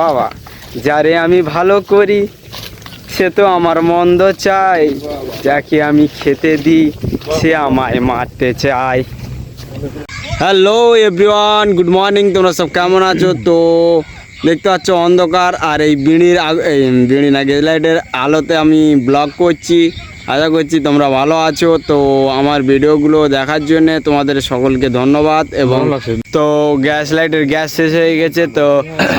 বাবা যারে আমি ভালো করি, সে তো আমার মন্দ চাই যাকে আমি খেতে দিই, সে আমায় মারতে চায়। হ্যালো এভরিওয়ান গুড মর্নিং তোমরা সব কেমন আছো? তো দেখতে পাচ্ছ অন্ধকার, আর এই বিড়ির এই বিড়ি না লাইটের আলোতে আমি ব্লগ করছি। আশা করছি তোমরা ভালো আছো। তো আমার ভিডিওগুলো দেখার জন্য তোমাদের সকলকে ধন্যবাদ এবং তো গ্যাস লাইটের গ্যাস শেষ হয়ে গেছে তো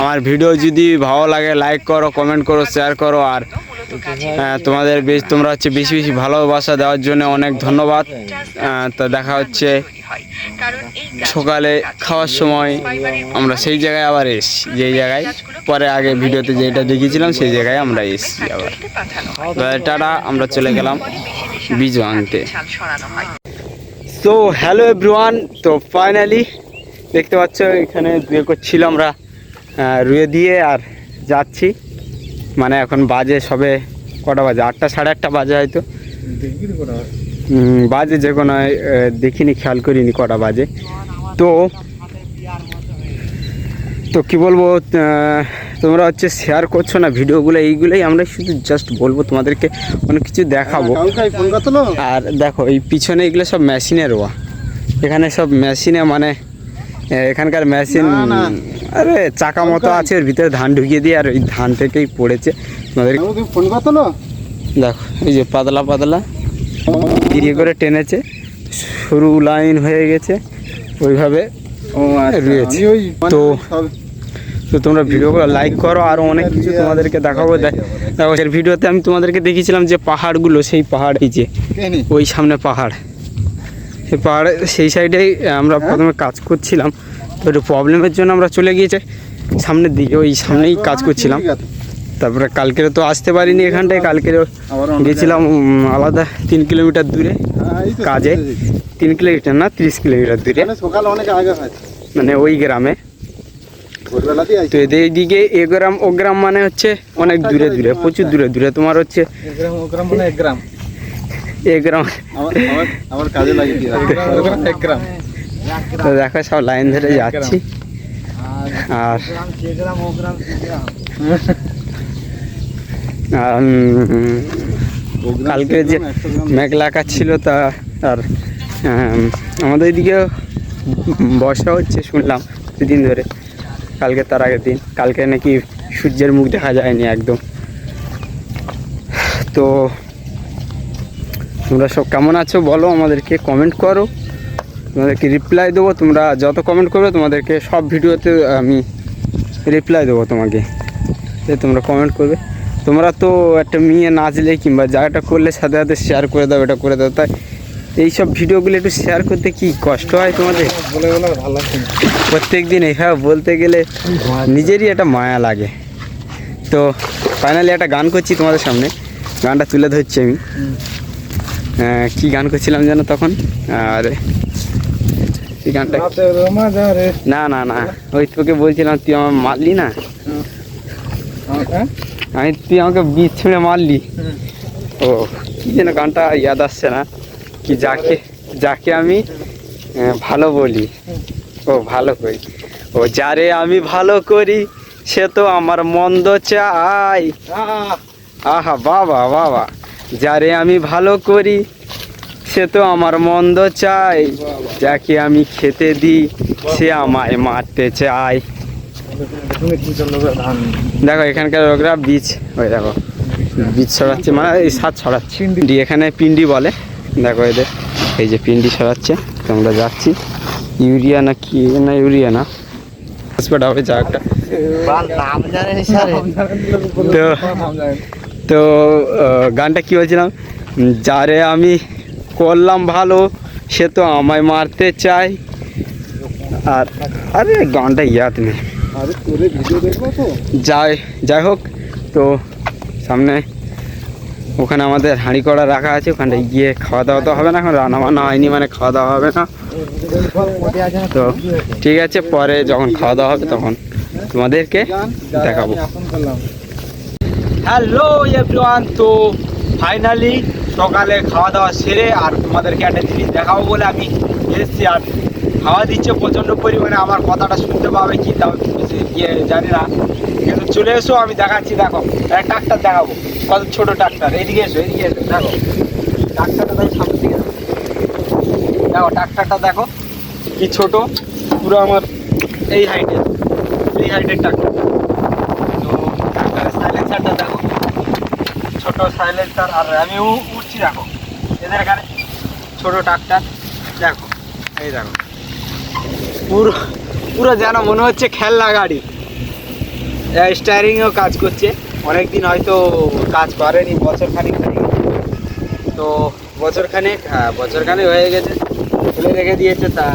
আমার ভিডিও যদি ভালো লাগে লাইক করো কমেন্ট করো শেয়ার করো আর হ্যাঁ, তোমাদের বেশ তোমরা হচ্ছে বেশি বেশি ভালোবাসা দেওয়ার জন্য অনেক ধন্যবাদ। তো দেখা হচ্ছে সকালে খাওয়ার সময় আমরা সেই জায়গায় আবার এসছি। যেই জায়গায় পরে আগে ভিডিওতে যেটা দেখিয়েছিলাম সেই জায়গায় আমরা এসছি আবার। টাটা আমরা চলে গেলাম বীজ আনতে। তো হ্যালো এভরিওয়ান তো ফাইনালি দেখতে পাচ্ছ এখানে বিয়ে করছিল আমরা রুয়ে দিয়ে আর যাচ্ছি। মানে এখন বাজে সবে কটা বাজে? আটটা সাড়ে আটটা বাজে হয়তো। বাজে যে কোনো দেখিনি খেয়াল করিনি কটা বাজে। তো তো কি বলব তোমরা হচ্ছে শেয়ার করছ না ভিডিওগুলো এইগুলোই আমরা শুধু জাস্ট বলব তোমাদেরকে অনেক কিছু দেখাবো। আর দেখো এই পিছনে এগুলো সব মেশিনের ওয়া। এখানে সব মেশিনে মানে এখানকার মেশিন আরে চাকা মতো আছে ওর ভিতরে ধান ঢুকিয়ে দিয়ে আর ওই ধান থেকেই পড়েছে। তোমাদের দেখো এই যে পাতলা পাতলা। ধীরে করে টেনেছে সরু লাইন হয়ে গেছে ওইভাবে রয়েছে। তো তো তোমরা ভিডিওগুলো লাইক করো আরও অনেক কিছু তোমাদেরকে দেখাবো। দেখ- দেখো এর ভিডিওতে আমি তোমাদেরকে দেখিয়েছিলাম যে পাহাড়গুলো সেই পাহাড় এই যে ওই সামনে পাহাড়। সেই পাহাড়ে সেই সাইডেই আমরা প্রথমে কাজ করছিলাম তো একটু প্রবলেমের জন্য আমরা চলে গিয়েছে। সামনের দিকে ওই সামনেই কাজ করছিলাম। তারপরে কালকের তো আসতে পারিনি এখানটায় কালকের গেছিলাম আলাদা তিন কিলোমিটার দূরে কাজে। তিন কিলোমিটার না তিরিশ কিলোমিটার দূরে। সকাল অনেক আগে মানে ওই গ্রামে। তো এদের দিকে এ গ্রাম ও গ্রাম মানে হচ্ছে অনেক দূরে দূরে প্রচুর দূরে দূরে। তোমার হচ্ছে গ্রাম ও গ্রাম মানে এক গ্রাম। এ গ্রাম। আমার আমার আমার কাজে লাগিয়ে দিয়ে এক গ্রাম তো দেখো সব লাইন ধরে যাচ্ছি। আর কালকে যে মেঘলা আকাশ ছিল তা আর আমাদের এদিকে বর্ষা হচ্ছে শুনলাম দুদিন ধরে। কালকে তার আগের দিন। কালকে নাকি সূর্যের মুখ দেখা যায়নি একদম। তো তোমরা সব কেমন আছো বলো আমাদেরকে কমেন্ট করো। তোমাদেরকে রিপ্লাই দেবো। তোমরা যত কমেন্ট করবে তোমাদেরকে সব ভিডিওতে আমি রিপ্লাই দেবো তোমাকে। তোমরা কমেন্ট করবে। তোমরা তো একটা মেয়ে নাচলে কিংবা জায়গাটা করলে সাথে সাথে শেয়ার করে দাও এটা করে দাও তাই এইসব ভিডিওগুলো একটু শেয়ার করতে কি কষ্ট হয় তোমাদের? প্রত্যেক দিন এইভাবে বলতে গেলে নিজেরই একটা মায়া লাগে। তো ফাইনালি একটা গান করছি তোমাদের সামনে। গানটা তুলে ধরছি আমি। কি গান করছিলাম যেন তখন? আর এই গানটা না না না ওই তোকে বলছিলাম তুই আমার মারলি না? আমি তুই আমাকে বীজ ছুঁড়ে মারলি। ও কি যেন গানটা ইয়াদ আসছে না? কি যাকে যাকে আমি ভালো বলি। ও ভালো করি। ও যারে আমি ভালো করি সে তো আমার মন্দ চাই। আহা। বাবা বাবা। যারে আমি ভালো করি সে তো আমার মন্দ চাই। যাকে আমি খেতে দিই সে আমায় মারতে চায়। দেখো এখানকার লোকরা বীজ ওই দেখো বীজ ছড়াচ্ছে মানে এই সাত ছড়াচ্ছে। পিন্ডি। এখানে পিন্ডি বলে। দেখো এদের এই যে পিন্ডি ছড়াচ্ছে তো আমরা যাচ্ছি। ইউরিয়া না কি না ইউরিয়া না। হবে তো তো গানটা কি বলছিলাম? যারে আমি করলাম ভালো সে তো আমায় মারতে চায়। আর আরে গানটা ইয়াদ নেই। আরে তোরে ভিডিও দেখব তো? যাই যাই হোক তো সামনে ওখানে আমাদের হাঁড়ি কড়া রাখা আছে ওখানটা গিয়ে খাওয়া দাওয়া তো হবে না এখন রান্না বান্না হয়নি মানে খাওয়া দাওয়া হবে না। তো ঠিক আছে পরে যখন খাওয়া দাওয়া হবে তখন তোমাদেরকে দেখাবো। হ্যালো এভরিওয়ান তো ফাইনালি সকালে খাওয়া দাওয়া সেরে আর তোমাদেরকে একটা জিনিস দেখাবো বলে আমি এসেছি আর খাওয়া দিচ্ছে, প্রচণ্ড পরিমাণে আমার কথাটা শুনতে পাবে কি তাও ইয়ে জানি না। কিন্তু চলে এসো, আমি দেখাচ্ছি, দেখো একটা ট্রাক্টর দেখাবো, কত ছোট ট্রাক্টর এদিকে এসো এদিকে এসো, দেখো। ট্রাক্টরটা তাই সামনে দিকে। দেখো। দেখো ট্রাক্টরটা দেখো, কি ছোট, পুরো আমার এই হাইটের এই হাইটের ট্রাক্টর তো ট্রাক্টরের সাইলেন্সারটা দেখো। ছোট সাইলেন্সার আর আমি উঠছি, দেখো। এদের এখানে ছোট ট্রাক্টর দেখো, এই দেখো। পুরো পুরো যেন মনে হচ্ছে খেলনা গাড়ি। স্টারিংও কাজ করছে। অনেকদিন হয়তো কাজ করেনি বছর খানিক তো বছর খানেক হ্যাঁ বছর খানেক হয়ে গেছে। খুলে রেখে দিয়েছে, তা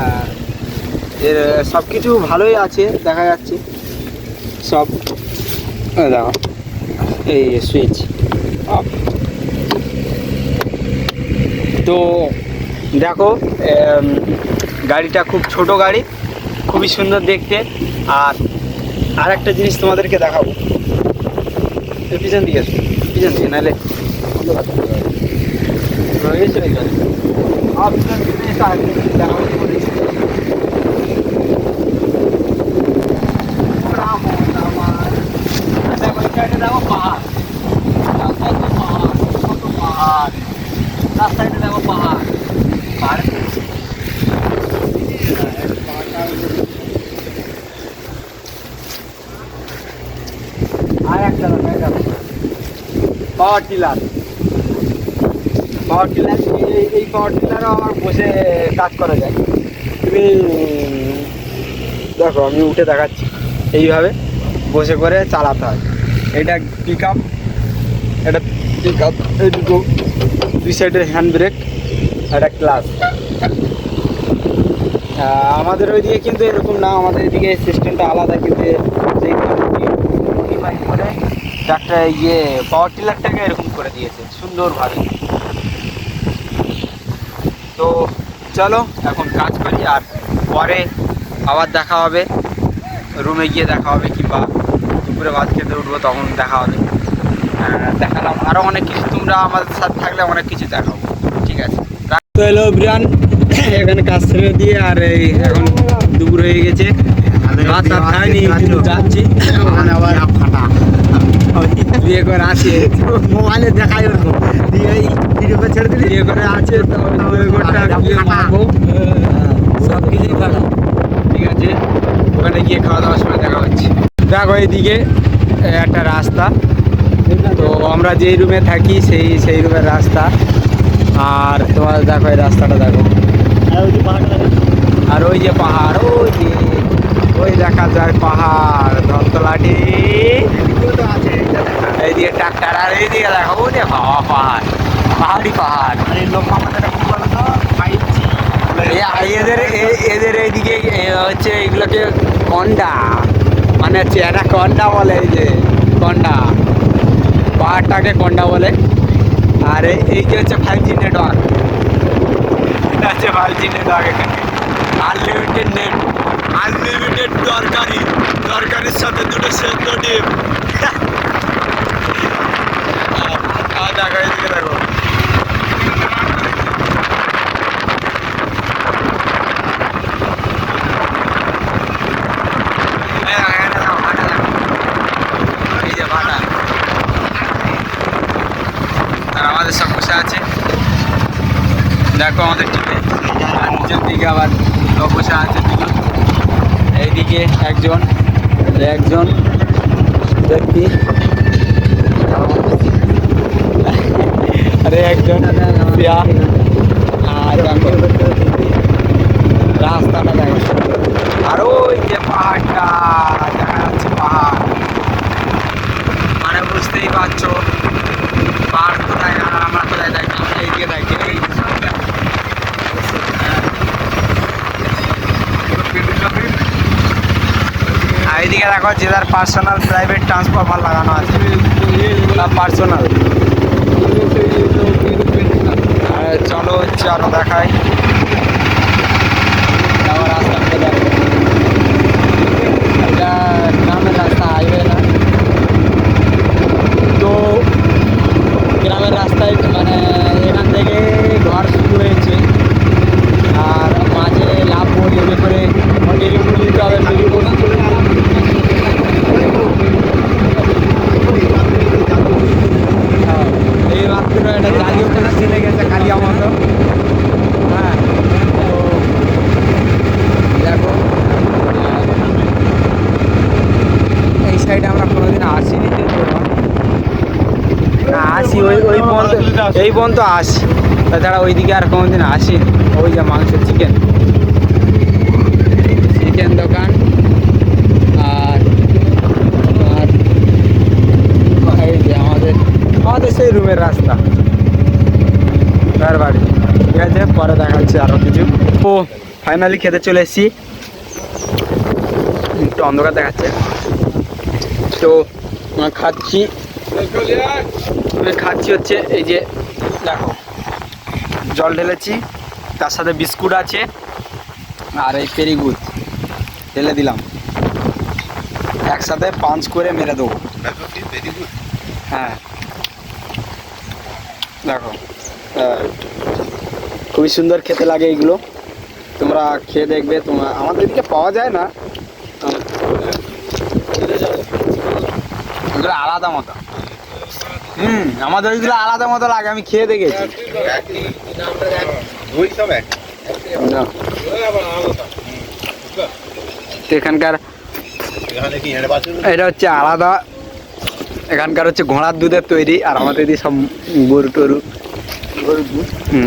এর সব কিছু ভালোই আছে, দেখা যাচ্ছে। সব দেখো, এই সুইচ অফ তো দেখো গাড়িটা খুব ছোট গাড়ি খুবই সুন্দর দেখতে আর আর একটা জিনিস তোমাদেরকে দেখাবো পিছন দিকে পিছন দিকে নাহলে আর দেখো, পাহাড়। পাহাড়, কত পাহাড়। তার সাইডে দেখো পাহাড় পাহাড় আর একটা পাওয়ার টিলার পাওয়ার টিলার এই পাওয়ার আমার বসে কাজ করা যায়। তুমি, দেখো, আমি উঠে দেখাচ্ছি। এইভাবে বসে করে চালাতে হয়। এটা পিক আপ এটা পিক আপ এই দুটো, দুই সাইডের হ্যান্ড ব্রেক একটা ক্লাস আমাদের ওইদিকে কিন্তু এরকম না আমাদের এদিকে সিস্টেমটা আলাদা কিন্তু ট্রাক্টর ইয়ে পাওয়ার টিলারটাকে এরকম করে দিয়েছে সুন্দরভাবে। তো চলো এখন কাজ করি আর পরে আবার দেখা হবে। রুমে গিয়ে দেখা হবে কিংবা দুপুরে ভাত খেতে উঠবো তখন দেখা হবে। আহ, দেখালাম। আরও অনেক কিছু তোমরা আমাদের সাথে থাকলে অনেক কিছু দেখাবো। ঠিক আছে। তো হলো বিরান এখানে কাজ ছেড়ে দিয়ে আর এই এখন দুপুর হয়ে গেছে। ভাত আর খাইনি কিন্তু যাচ্ছি। বিয়ে করে আছে মোবাইলে দেখাই ওরকম দিয়ে এই ছেড়ে দিলি? বিয়ে করে আছে সব কিছুই খারাপ ঠিক আছে। ওখানে গিয়ে খাওয়া দাওয়ার সময় দেখা হচ্ছে। দেখো এইদিকে একটা রাস্তা। তো আমরা যেই রুমে থাকি সেই সেই রুমের রাস্তা। আর তোমার দেখো এই রাস্তাটা দেখো। আর ওই যে পাহাড় ওই যে ওই দেখা যায় পাহাড় ধরতলাটি এইদিকে ট্রাক্টার আর এইদিকে দেখো ওই বাবা পাহাড় পাহাড়ি পাহাড় এ- এদের এ- এদের এইদিকে এ হচ্ছে এগুলোকে কন্ডা। মানে হচ্ছে একটা কন্ডা বলে এই যে কন্ডা। পাহাড়টাকে কন্ডা বলে। আর এই- এই যে হচ্ছে ফাইভ জি নেটওয়ার্ক এটা হচ্ছে দাগ এখানে আনলিমিটেড নেট আনলিমিটেড দরকারি দরকারির সাথে দুটো সেদ্ধ ডিম। দেখো দেখো এই দেখো, এখানে দেখো, ভাটা দেখো। এই যে ভাটা। আর আমাদের সব বসে আছে দেখো আমাদের নিচের দিকে আবার লোক আছে এইদিকে একজন একজন ব্যক্তি আরে একজন আর রাস্তাটা দেখো আর ওই যে পাহাড়টা দেখা যাচ্ছে পাহাড় মানে বুঝতেই পারছ পাহাড় কোথায় আর আমরা কোথায় থাকি এইদিকে থাকি এই আর এইদিকে দেখো যে তার পার্সোনাল প্রাইভেট ট্রান্সফরমার লাগানো আছে। তার পার্সোনাল চলো হচ্ছে আরও দেখাই আবার রাস্তাটা দেখো এটা গ্রামের রাস্তা হাইওয়ে না তো গ্রামের রাস্তায় মানে এখান থেকে ঘর শুরু হয়েছে আর মাঝে লাভ করে করে মিরিপুর দিতে হবে মিরিপুর আসিনি তো তোরা না আসি ওই ওই পর্যন্ত আসি। তাছাড়া ওইদিকে আর কোনোদিন আসি ওই যে মাংস চিকেন চিকেন দোকান। আর আর এই যে আমাদের আমাদের সেই রুমের রাস্তা। তার বাড়ি। ঠিক আছে পরে দেখা দেখাচ্ছি আরও কিছু। ও ফাইনালি খেতে চলে এসেছি। একটু অন্ধকার দেখাচ্ছে। তো খাচ্ছি। খাচ্ছি হচ্ছে এই যে দেখো জল ঢেলেছি তার সাথে বিস্কুট আছে আর এই পেরিগুদ ঢেলে দিলাম। একসাথে পাঞ্চ করে মেরে দেবো। হ্যাঁ। দেখো খুবই সুন্দর খেতে লাগে এইগুলো তোমরা খেয়ে দেখবে তোমরা আমাদের এদিকে পাওয়া যায় না। এগুলো আলাদা মতো। হুম, আমাদের ওইগুলো আলাদা মতো লাগে, আমি খেয়ে দেখেছি। এখানকার এটা হচ্ছে আলাদা। এখানকার হচ্ছে ঘোড়ার দুধের তৈরি, আর আমাদের এদিকে সব গরু টরু।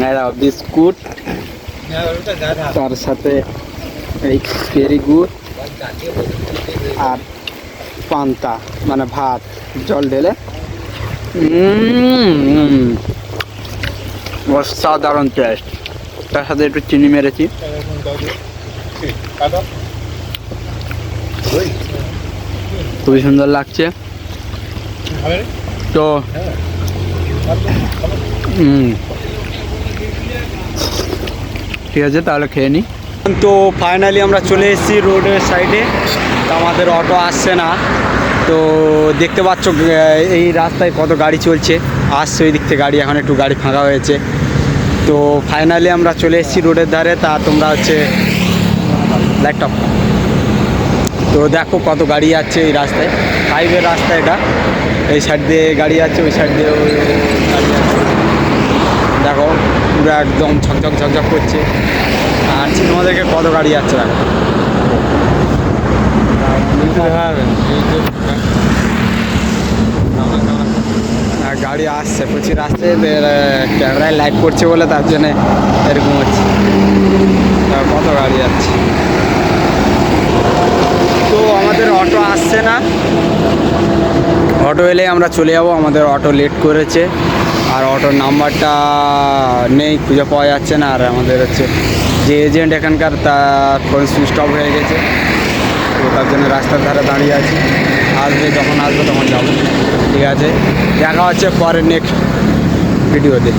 এরা বিস্কুট। তার সাথে এই পেরি গুড় আর পান্তা মানে ভাত, জল ঢেলে অসাধারণ টেস্ট তার সাথে একটু চিনি মেরেছি। খুবই সুন্দর লাগছে। তো ঠিক আছে, তাহলে খেয়ে নিই তো ফাইনালি আমরা চলে এসেছি রোডের সাইডে আমাদের অটো আসছে না। তো দেখতে পাচ্ছ এই রাস্তায় কত গাড়ি চলছে। আসছে ওই দিক থেকে গাড়ি এখন একটু গাড়ি ফাঁকা হয়েছে। তো ফাইনালি আমরা চলে এসেছি রোডের ধারে। তা তোমরা হচ্ছে ল্যাপটপ তো দেখো কত গাড়ি আছে এই রাস্তায়। হাইওয়ে রাস্তা এটা। এই সাইড দিয়ে গাড়ি আছে, ওই সাইড দিয়ে গাড়ি আছে। দেখো, পুরো একদম ঝকঝক ঝকঝক করছে। আর সিনেমা দেখে কত গাড়ি যাচ্ছে দেখো। গাড়ি আসছে, প্রচুর আসছে ক্যামেরায় লাইট করছে বলে তার জন্য এরকম হচ্ছে কত গাড়ি যাচ্ছে। তো আমাদের অটো আসছে না। অটো এলে আমরা চলে যাব, আমাদের অটো লেট করেছে। আর অটোর নাম্বারটা নেই, খুঁজে পাওয়া যাচ্ছে না। আর আমাদের হচ্ছে যে এজেন্ট এখানকার, তার ফোন সুইচ অফ হয়ে গেছে। তো তার জন্য রাস্তার ধারে দাঁড়িয়ে আছি। আসবে যখন আসবে তখন যাব। ঠিক আছে? দেখা হচ্ছে পরে নেক্সট ভিডিওতে